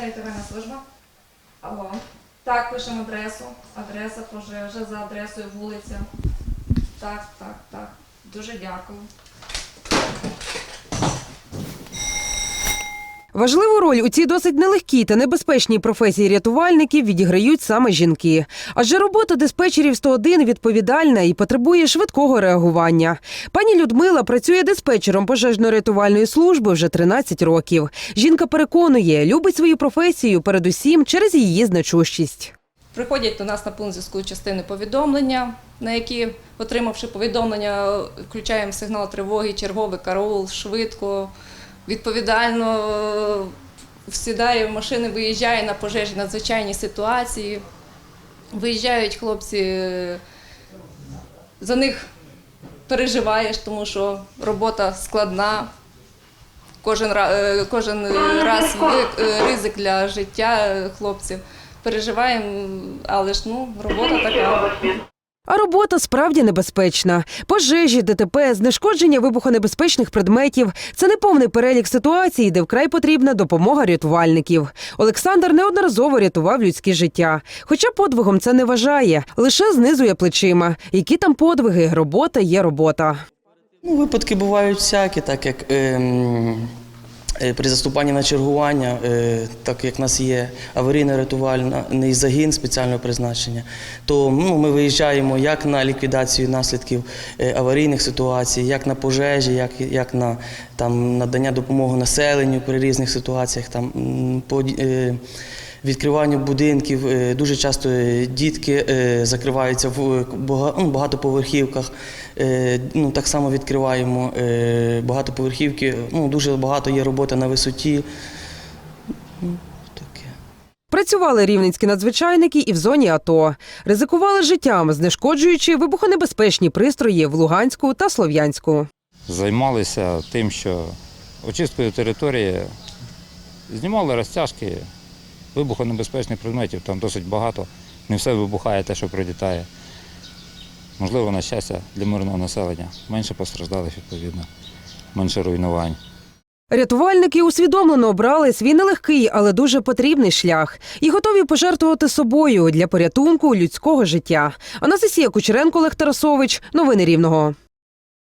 Рятувальна служба. Алло. Так, пишемо адресу. Адреса пожежа за адресою вулиця. Так, так, так. Дуже дякую. Важливу роль у цій досить нелегкій та небезпечній професії рятувальників відіграють саме жінки. Адже робота диспетчерів 101 відповідальна і потребує швидкого реагування. Пані Людмила працює диспетчером пожежно-рятувальної служби вже 13 років. Жінка переконує, любить свою професію передусім через її значущість. Приходять до нас на пункт зв'язку частини повідомлення, на які, отримавши повідомлення, включаємо сигнал тривоги, черговий караул, швидко, відповідально е, сідає в машини, виїжджає на пожежі надзвичайні ситуації. Виїжджають хлопці, е, за них переживаєш, тому що робота складна. Кожен, е, кожен раз ризик для життя хлопців. Переживаємо, але ж ну, робота така. А робота справді небезпечна. Пожежі, ДТП, знешкодження вибухонебезпечних предметів це не повний перелік ситуацій, де вкрай потрібна допомога рятувальників. Олександр неодноразово рятував людське життя. Хоча подвигом це не вважає, лише знизує плечима. Які там подвиги? Робота є робота. Ну, випадки бувають всякі, так як е, при заступанні на чергування, е, так як в нас є аварійно-рятувальний загін спеціального призначення, то ну, ми виїжджаємо як на ліквідацію наслідків е, аварійних ситуацій, як на пожежі, як, як на там, надання допомоги населенню при різних ситуаціях. Там, по, е, відкриванню будинків. Е, Дуже часто е, дітки е, закриваються в ну, багатоповерхівках. Ну, так само відкриваємо багатоповерхівки. Ну, дуже багато є роботи на висоті. Ну. Працювали рівненські надзвичайники і в зоні АТО. Ризикували життям, знешкоджуючи вибухонебезпечні пристрої в Луганську та Слов'янську. займалися тим, що очисткою території знімали розтяжки вибухонебезпечних предметів, там досить багато. Не все вибухає те, що прилітає. Можливо, на щастя, для мирного населення. Менше постраждалих, відповідно, менше руйнувань. Рятувальники усвідомлено обрали свій нелегкий, але дуже потрібний шлях і готові пожертвувати собою для порятунку людського життя. Анастасія Кучеренко, Олег Тарасович. Новини Рівного.